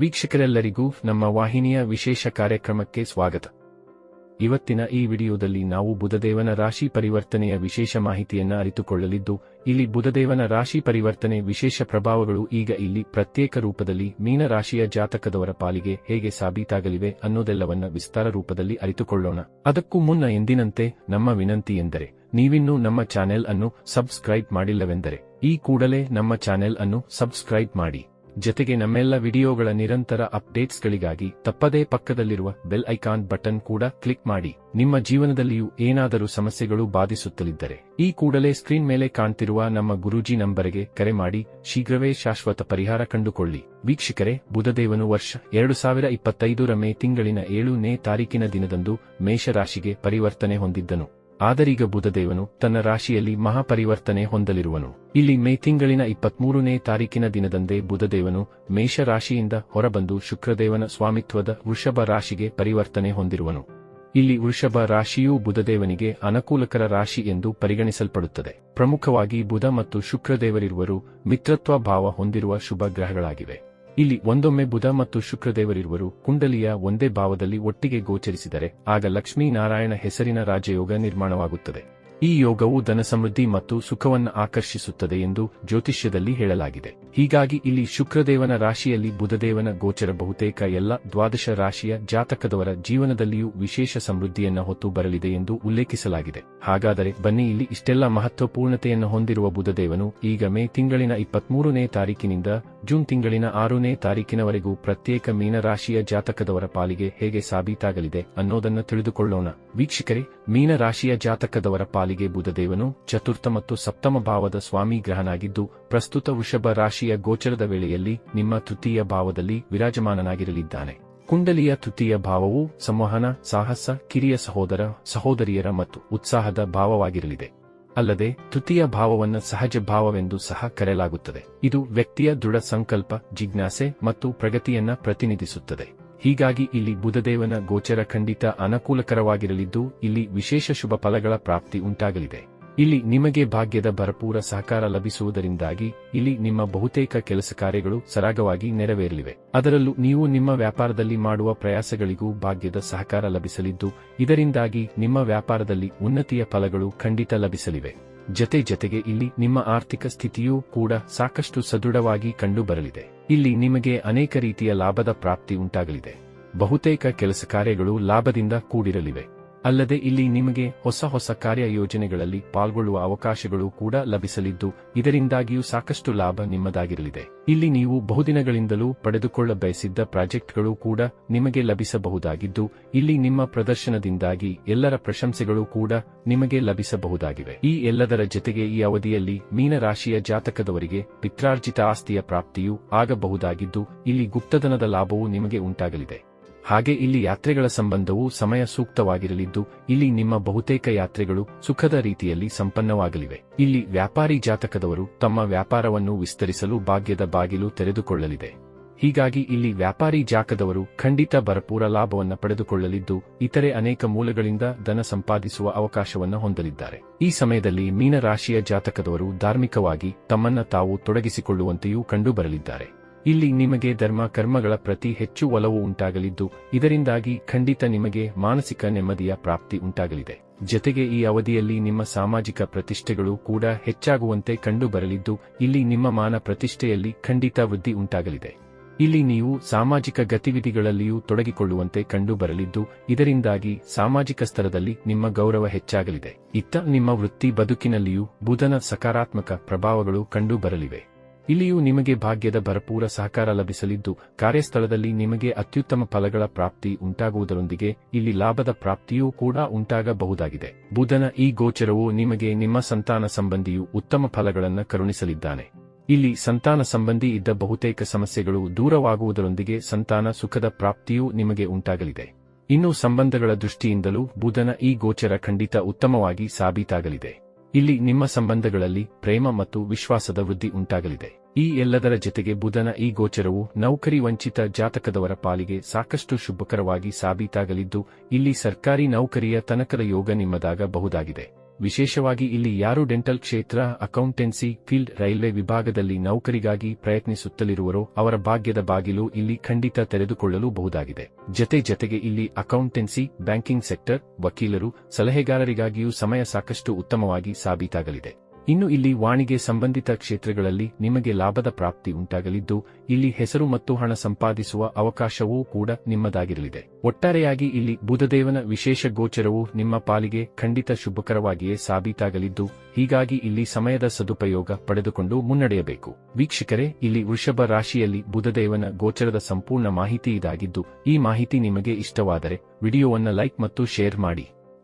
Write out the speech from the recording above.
ವೀಕ್ಷಕರೆಲ್ಲರಿಗೂ ನಮ್ಮ ವಾಹಿನಿಯ ವಿಶೇಷ ಕಾರ್ಯಕ್ರಮಕ್ಕೆ ಸ್ವಾಗತ. ಇವತ್ತಿನ ಈ ವಿಡಿಯೋದಲ್ಲಿ ನಾವು ಬುಧದೇವನ ರಾಶಿ ಪರಿವರ್ತನೆಯ ವಿಶೇಷ ಮಾಹಿತಿಯನ್ನ ಅರಿತುಕೊಳ್ಳಲಿದ್ದು, ಇಲ್ಲಿ ಬುಧದೇವನ ರಾಶಿ ಪರಿವರ್ತನೆ ವಿಶೇಷ ಪ್ರಭಾವಗಳು ಈಗ ಇಲ್ಲಿ ಪ್ರತ್ಯೇಕ ರೂಪದಲ್ಲಿ ಮೀನ ರಾಶಿಯ ಜಾತಕದವರ ಪಾಲಿಗೆ ಹೇಗೆ ಸಾಬೀತಾಗಲಿವೆ ಅನ್ನೋದೆಲ್ಲವನ್ನ ವಿಸ್ತಾರ ರೂಪದಲ್ಲಿ ಅರಿತುಕೊಳ್ಳೋಣ. ಅದಕ್ಕೂ ಮುನ್ನ ಎಂದಿನಂತೆ ನಮ್ಮ ವಿನಂತಿ ಎಂದರೆ, ನೀವಿನ್ನೂ ನಮ್ಮ ಚಾನೆಲ್ ಅನ್ನು ಸಬ್ಸ್ಕ್ರೈಬ್ ಮಾಡಿಲ್ಲವೆಂದರೆ, ಈ ಕೂಡಲೇ ನಮ್ಮ ಚಾನೆಲ್ ಅನ್ನು ಸಬ್ಸ್ಕ್ರೈಬ್ ಮಾಡಿ. ಜತೆಗೆ ನಮ್ಮೆಲ್ಲ ವಿಡಿಯೋಗಳ ನಿರಂತರ ಅಪ್ಡೇಟ್ಸ್ಗಳಿಗಾಗಿ ತಪ್ಪದೇ ಪಕ್ಕದಲ್ಲಿರುವ ಬೆಲ್ ಐಕಾನ್ ಬಟನ್ ಕೂಡ ಕ್ಲಿಕ್ ಮಾಡಿ. ನಿಮ್ಮ ಜೀವನದಲ್ಲಿಯೂ ಏನಾದರೂ ಸಮಸ್ಯೆಗಳು ಬಾಧಿಸುತ್ತಲಿದ್ದರೆ ಈ ಕೂಡಲೇ ಸ್ಕ್ರೀನ್ ಮೇಲೆ ಕಾಣ್ತಿರುವ ನಮ್ಮ ಗುರೂಜಿ ನಂಬರಿಗೆ ಕರೆ ಮಾಡಿ. ಶೀಘ್ರವೇ ಶಾಶ್ವತ ಪರಿಹಾರ ಕಂಡುಕೊಳ್ಳಿ. ವೀಕ್ಷಕರೇ, ಬುಧದೇವನು ವರ್ಷ ಎರಡು ಸಾವಿರ ಇಪ್ಪತ್ತೈದರ ಮೇ ತಿಂಗಳಿನ ಏಳನೇ ತಾರೀಕಿನ ದಿನದಂದು ಮೇಷರಾಶಿಗೆ ಪರಿವರ್ತನೆ ಹೊಂದಿದ್ದನು. ಆದರೀಗ ಬುಧದೇವನು ತನ್ನ ರಾಶಿಯಲ್ಲಿ ಮಹಾಪರಿವರ್ತನೆ ಹೊಂದಲಿರುವನು. ಇಲ್ಲಿ ಮೇ ತಿಂಗಳಿನ ಇಪ್ಪತ್ಮೂರನೇ ತಾರೀಕಿನ ದಿನದಂದೇ ಬುಧದೇವನು ಮೇಷ ರಾಶಿಯಿಂದ ಹೊರಬಂದು ಶುಕ್ರದೇವನ ಸ್ವಾಮಿತ್ವದ ವೃಷಭ ರಾಶಿಗೆ ಪರಿವರ್ತನೆ ಹೊಂದಿರುವನು. ಇಲ್ಲಿ ವೃಷಭ ರಾಶಿಯೂ ಬುಧದೇವನಿಗೆ ಅನುಕೂಲಕರ ರಾಶಿ ಎಂದು ಪರಿಗಣಿಸಲ್ಪಡುತ್ತದೆ. ಪ್ರಮುಖವಾಗಿ ಬುಧ ಮತ್ತು ಶುಕ್ರದೇವರಿರುವರು ಮಿತ್ರತ್ವ ಭಾವ ಹೊಂದಿರುವ ಶುಭ ಗ್ರಹಗಳಾಗಿವೆ. ಇಲ್ಲಿ ಒಂದೊಮ್ಮೆ ಬುಧ ಮತ್ತು ಶುಕ್ರದೇವರಿರುವರು ಕುಂಡಲಿಯ ಒಂದೇ ಭಾವದಲ್ಲಿ ಒಟ್ಟಿಗೆ ಗೋಚರಿಸಿದರೆ, ಆಗ ಲಕ್ಷ್ಮೀನಾರಾಯಣ ಹೆಸರಿನ ರಾಜಯೋಗ ನಿರ್ಮಾಣವಾಗುತ್ತದೆ. ಈ ಯೋಗವು ಧನ ಸಮೃದ್ಧಿ ಮತ್ತು ಸುಖವನ್ನು ಆಕರ್ಷಿಸುತ್ತದೆ ಎಂದು ಜ್ಯೋತಿಷ್ಯದಲ್ಲಿ ಹೇಳಲಾಗಿದೆ. ಹೀಗಾಗಿ ಇಲ್ಲಿ ಶುಕ್ರದೇವನ ರಾಶಿಯಲ್ಲಿ ಬುಧದೇವನ ಗೋಚರ ಬಹುತೇಕ ಎಲ್ಲ ದ್ವಾದಶ ರಾಶಿಯ ಜಾತಕದವರ ಜೀವನದಲ್ಲಿಯೂ ವಿಶೇಷ ಸಮೃದ್ಧಿಯನ್ನ ಹೊತ್ತು ಬರಲಿದೆ ಎಂದು ಉಲ್ಲೇಖಿಸಲಾಗಿದೆ. ಹಾಗಾದರೆ ಬನ್ನಿ ಇಲ್ಲಿ ಇಷ್ಟೆಲ್ಲ ಮಹತ್ವಪೂರ್ಣತೆಯನ್ನು ಹೊಂದಿರುವ ಬುಧದೇವನು ಈಗ ಮೇ ತಿಂಗಳಿನ ಇಪ್ಪತ್ಮೂರನೇ ತಾರೀಕಿನಿಂದ ಜೂನ್ ತಿಂಗಳಿನ ಆರನೇ ತಾರೀಕಿನವರೆಗೂ ಪ್ರತ್ಯೇಕ ಮೀನರಾಶಿಯ ಜಾತಕದವರ ಪಾಲಿಗೆ ಹೇಗೆ ಸಾಬೀತಾಗಲಿದೆ ಅನ್ನೋದನ್ನು ತಿಳಿದುಕೊಳ್ಳೋಣ. ವೀಕ್ಷಕರೇ, ಮೀನರಾಶಿಯ ಜಾತಕದವರ ಪಾಲಿಗೆ ಬುಧದೇವನು ಚತುರ್ಥ ಮತ್ತು ಸಪ್ತಮ ಭಾವದ ಸ್ವಾಮಿ ಗ್ರಹನಾಗಿದ್ದು ಪ್ರಸ್ತುತ ವೃಷಭ ರಾಶಿಯ ಗೋಚರದ ವೇಳೆಯಲ್ಲಿ ನಿಮ್ಮ ತೃತೀಯ ಭಾವದಲ್ಲಿ ವಿರಾಜಮಾನನಾಗಿರಲಿದ್ದಾನೆ. ಕುಂಡಲಿಯ ತೃತೀಯ ಭಾವವು ಸಂವಹನ, ಸಾಹಸ, ಕಿರಿಯ ಸಹೋದರ, ಸಹೋದರಿಯರ ಮತ್ತು ಉತ್ಸಾಹದ ಭಾವವಾಗಿರಲಿದೆ. ಅಲ್ಲದೆ, ತೃತೀಯ ಭಾವವನ್ನು ಸಹಜ ಭಾವವೆಂದು ಸಹ ಕರೆಯಲಾಗುತ್ತದೆ. ಇದು ವ್ಯಕ್ತಿಯ ದೃಢ ಸಂಕಲ್ಪ, ಜಿಜ್ಞಾಸೆ ಮತ್ತು ಪ್ರಗತಿಯನ್ನ ಪ್ರತಿನಿಧಿಸುತ್ತದೆ. ಹೀಗಾಗಿ ಇಲ್ಲಿ ಬುಧದೇವನ ಗೋಚರ ಖಂಡಿತ ಅನುಕೂಲಕರವಾಗಿರಲಿದ್ದು, ಇಲ್ಲಿ ವಿಶೇಷ ಶುಭ ಫಲಗಳ ಪ್ರಾಪ್ತಿ ಉಂಟಾಗಲಿದೆ. ಇಲ್ಲಿ ನಿಮಗೆ ಭಾಗ್ಯದ ಭರಪೂರ ಸಹಕಾರ ಲಭಿಸುವುದರಿಂದಾಗಿ ಇಲ್ಲಿ ನಿಮ್ಮ ಬಹುತೇಕ ಕೆಲಸ ಕಾರ್ಯಗಳು ಸರಾಗವಾಗಿ ನೆರವೇರಲಿವೆ. ಅದರಲ್ಲೂ ನೀವು ನಿಮ್ಮ ವ್ಯಾಪಾರದಲ್ಲಿ ಮಾಡುವ ಪ್ರಯಾಸಗಳಿಗೂ ಭಾಗ್ಯದ ಸಹಕಾರ ಲಭಿಸಲಿದ್ದು, ಇದರಿಂದಾಗಿ ನಿಮ್ಮ ವ್ಯಾಪಾರದಲ್ಲಿ ಉನ್ನತಿಯ ಫಲಗಳು ಖಂಡಿತ ಲಭಿಸಲಿವೆ. ಜತೆ ಜತೆಗೆ ಇಲ್ಲಿ ನಿಮ್ಮ ಆರ್ಥಿಕ ಸ್ಥಿತಿಯೂ ಕೂಡ ಸಾಕಷ್ಟು ಸದೃಢವಾಗಿ ಕಂಡುಬರಲಿದೆ. ಇಲ್ಲಿ ನಿಮಗೆ ಅನೇಕ ರೀತಿಯ ಲಾಭದ ಪ್ರಾಪ್ತಿ ಉಂಟಾಗಲಿದೆ. ಬಹುತೇಕ ಕೆಲಸ ಕಾರ್ಯಗಳು ಲಾಭದಿಂದ ಕೂಡಿರಲಿವೆ. ಅಲ್ಲದೆ ಇಲ್ಲಿ ನಿಮಗೆ ಹೊಸ ಹೊಸ ಕಾರ್ಯ ಯೋಜನೆಗಳಲ್ಲಿ ಪಾಲ್ಗೊಳ್ಳುವ ಅವಕಾಶಗಳು ಕೂಡ ಲಭಿಸಲಿದ್ದು, ಇದರಿಂದಾಗಿಯೂ ಸಾಕಷ್ಟು ಲಾಭ ನಿಮ್ಮದಾಗಿರಲಿದೆ. ಇಲ್ಲಿ ನೀವು ಬಹುದಿನಗಳಿಂದಲೂ ಪಡೆದುಕೊಳ್ಳ ಬಯಸಿದ್ದ ಪ್ರಾಜೆಕ್ಟ್ಗಳು ಕೂಡ ನಿಮಗೆ ಲಭಿಸಬಹುದಾಗಿದ್ದು, ಇಲ್ಲಿ ನಿಮ್ಮ ಪ್ರದರ್ಶನದಿಂದಾಗಿ ಎಲ್ಲರ ಪ್ರಶಂಸೆಗಳು ಕೂಡ ನಿಮಗೆ ಲಭಿಸಬಹುದಾಗಿವೆ. ಈ ಎಲ್ಲದರ ಜತೆಗೆ ಈ ಅವಧಿಯಲ್ಲಿ ಮೀನರಾಶಿಯ ಜಾತಕದವರಿಗೆ ಪಿತ್ರಾರ್ಜಿತ ಆಸ್ತಿಯ ಪ್ರಾಪ್ತಿಯೂ ಆಗಬಹುದಾಗಿದ್ದು, ಇಲ್ಲಿ ಗುಪ್ತಧನದ ಲಾಭವೂ ನಿಮಗೆ ಉಂಟಾಗಲಿದೆ. ಹಾಗೆ ಇಲ್ಲಿ ಯಾತ್ರೆಗಳ ಸಂಬಂಧವು ಸಮಯ ಸೂಕ್ತವಾಗಿರಲಿದ್ದು, ಇಲ್ಲಿ ನಿಮ್ಮ ಬಹುತೇಕ ಯಾತ್ರೆಗಳು ಸುಖದ ರೀತಿಯಲ್ಲಿ ಸಂಪನ್ನವಾಗಲಿವೆ. ಇಲ್ಲಿ ವ್ಯಾಪಾರಿ ಜಾತಕದವರು ತಮ್ಮ ವ್ಯಾಪಾರವನ್ನು ವಿಸ್ತರಿಸಲು ಭಾಗ್ಯದ ಬಾಗಿಲು ತೆರೆದುಕೊಳ್ಳಲಿದೆ. ಹೀಗಾಗಿ ಇಲ್ಲಿ ವ್ಯಾಪಾರಿ ಜಾಕದವರು ಖಂಡಿತ ಭರಪೂರ ಲಾಭವನ್ನು ಪಡೆದುಕೊಳ್ಳಲಿದ್ದು, ಇತರೆ ಅನೇಕ ಮೂಲಗಳಿಂದ ಧನ ಸಂಪಾದಿಸುವ ಅವಕಾಶವನ್ನು ಹೊಂದಲಿದ್ದಾರೆ. ಈ ಸಮಯದಲ್ಲಿ ಮೀನರಾಶಿಯ ಜಾತಕದವರು ಧಾರ್ಮಿಕವಾಗಿ ತಮ್ಮನ್ನ ತಾವು ತೊಡಗಿಸಿಕೊಳ್ಳುವಂತೆಯೂ ಕಂಡುಬರಲಿದ್ದಾರೆ. ಇಲ್ಲಿ ನಿಮಗೆ ಧರ್ಮ ಕರ್ಮಗಳ ಪ್ರತಿ ಹೆಚ್ಚು ಒಲವು ಉಂಟಾಗಲಿದ್ದು, ಇದರಿಂದಾಗಿ ಖಂಡಿತ ನಿಮಗೆ ಮಾನಸಿಕ ನೆಮ್ಮದಿಯ ಪ್ರಾಪ್ತಿ ಉಂಟಾಗಲಿದೆ. ಜತೆಗೆ ಈ ಅವಧಿಯಲ್ಲಿ ನಿಮ್ಮ ಸಾಮಾಜಿಕ ಪ್ರತಿಷ್ಠೆಗಳು ಕೂಡ ಹೆಚ್ಚಾಗುವಂತೆ ಕಂಡುಬರಲಿದ್ದು, ಇಲ್ಲಿ ನಿಮ್ಮ ಮಾನ ಪ್ರತಿಷ್ಠೆಯಲ್ಲಿ ಖಂಡಿತ ವೃದ್ಧಿ ಉಂಟಾಗಲಿದೆ. ಇಲ್ಲಿ ನೀವು ಸಾಮಾಜಿಕ ಗತಿವಿಧಿಗಳಲ್ಲಿಯೂ ತೊಡಗಿಕೊಳ್ಳುವಂತೆ ಕಂಡುಬರಲಿದ್ದು, ಇದರಿಂದಾಗಿ ಸಾಮಾಜಿಕ ಸ್ತರದಲ್ಲಿ ನಿಮ್ಮ ಗೌರವ ಹೆಚ್ಚಾಗಲಿದೆ. ಇತ್ತ ನಿಮ್ಮ ವೃತ್ತಿ ಬದುಕಿನಲ್ಲಿಯೂ ಬುಧನ ಸಕಾರಾತ್ಮಕ ಪ್ರಭಾವಗಳು ಕಂಡುಬರಲಿವೆ. ಇಲ್ಲಿಯೂ ನಿಮಗೆ ಭಾಗ್ಯದ ಭರಪೂರ ಸಹಕಾರ ಲಭಿಸಲಿದ್ದು, ಕಾರ್ಯಸ್ಥಳದಲ್ಲಿ ನಿಮಗೆ ಅತ್ಯುತ್ತಮ ಫಲಗಳ ಪ್ರಾಪ್ತಿ ಉಂಟಾಗುವುದರೊಂದಿಗೆ ಇಲ್ಲಿ ಲಾಭದ ಪ್ರಾಪ್ತಿಯೂ ಕೂಡ ಉಂಟಾಗಬಹುದಾಗಿದೆ. ಬುಧನ ಈ ಗೋಚರವು ನಿಮಗೆ ನಿಮ್ಮ ಸಂತಾನ ಸಂಬಂಧಿಯು ಉತ್ತಮ ಫಲಗಳನ್ನು ಕರುಣಿಸಲಿದ್ದಾನೆ. ಇಲ್ಲಿ ಸಂತಾನ ಸಂಬಂಧಿ ಇದ್ದ ಬಹುತೇಕ ಸಮಸ್ಯೆಗಳು ದೂರವಾಗುವುದರೊಂದಿಗೆ ಸಂತಾನ ಸುಖದ ಪ್ರಾಪ್ತಿಯೂ ನಿಮಗೆ ಉಂಟಾಗಲಿದೆ. ಇನ್ನು ಸಂಬಂಧಗಳ ದೃಷ್ಟಿಯಿಂದಲೂ ಬುಧನ ಈ ಗೋಚರ ಖಂಡಿತ ಉತ್ತಮವಾಗಿ ಸಾಬೀತಾಗಲಿದೆ. ಇಲ್ಲಿ ನಿಮ್ಮ ಸಂಬಂಧಗಳಲ್ಲಿ ಪ್ರೇಮ ಮತ್ತು ವಿಶ್ವಾಸದ ವೃದ್ಧಿ ಉಂಟಾಗಲಿದೆ. ಈ ಎಲ್ಲದರ ಜತೆಗೆ ಬುಧನ ಈ ಗೋಚರವು ನೌಕರಿ ವಂಚಿತ ಜಾತಕದವರ ಪಾಲಿಗೆ ಸಾಕಷ್ಟು ಶುಭಕರವಾಗಿ ಸಾಬೀತಾಗಲಿದ್ದು, ಇಲ್ಲಿ ಸರ್ಕಾರಿ ನೌಕರಿಯ ತನಕದ ಯೋಗ ನಿಮ್ಮದಾಗಬಹುದಾಗಿದೆ. ವಿಶೇಷವಾಗಿ ಇಲ್ಲಿ ಯಾರು ಡೆಂಟಲ್ ಕ್ಷೇತ್ರ, ಅಕೌಂಟೆನ್ಸಿ, ಫೀಲ್ಡ್, ರೈಲ್ವೆ ವಿಭಾಗದಲ್ಲಿ ನೌಕರಿಗಾಗಿ ಪ್ರಯತ್ನಿಸುತ್ತಲಿರುವರೋ, ಅವರ ಭಾಗ್ಯದ ಬಾಗಿಲು ಇಲ್ಲಿ ಖಂಡಿತ ತೆರೆದುಕೊಳ್ಳಲು ಬಹುದಾಗಿದೆ ಜತೆ ಜತೆಗೆ ಇಲ್ಲಿ ಅಕೌಂಟೆನ್ಸಿ, ಬ್ಯಾಂಕಿಂಗ್ ಸೆಕ್ಟರ್, ವಕೀಲರು, ಸಲಹೆಗಾರರಿಗಾಗಿಯೂ ಸಮಯ ಸಾಕಷ್ಟು ಉತ್ತಮವಾಗಿ ಸಾಬೀತಾಗಲಿದೆ. ಇನ್ನು ಇಲ್ಲಿ ವಾಣಿಗೆ ಸಂಬಂಧಿತ ಕ್ಷೇತ್ರಗಳಲ್ಲಿ ನಿಮಗೆ ಲಾಭದ ಪ್ರಾಪ್ತಿ ಉಂಟಾಗಲಿದ್ದು, ಇಲ್ಲಿ ಹೆಸರು ಮತ್ತು ಹಣ ಸಂಪಾದಿಸುವ ಅವಕಾಶವೂ ಕೂಡ ನಿಮ್ಮದಾಗಿರಲಿದೆ. ಒಟ್ಟಾರೆಯಾಗಿ ಇಲ್ಲಿ ಬುಧದೇವನ ವಿಶೇಷ ಗೋಚರವು ನಿಮ್ಮ ಪಾಲಿಗೆ ಖಂಡಿತ ಶುಭಕರವಾಗಿಯೇ ಸಾಬೀತಾಗಲಿದ್ದು, ಹೀಗಾಗಿ ಇಲ್ಲಿ ಸಮಯದ ಸದುಪಯೋಗ ಪಡೆದುಕೊಂಡು ಮುನ್ನಡೆಯಬೇಕು. ವೀಕ್ಷಕರೇ, ಇಲ್ಲಿ ವೃಷಭ ರಾಶಿಯಲ್ಲಿ ಬುಧದೇವನ ಗೋಚರದ ಸಂಪೂರ್ಣ ಮಾಹಿತಿ ಇದಾಗಿದ್ದು, ಈ ಮಾಹಿತಿ ನಿಮಗೆ ಇಷ್ಟವಾದರೆ ವಿಡಿಯೋವನ್ನು ಲೈಕ್ ಮತ್ತು ಶೇರ್ ಮಾಡಿ.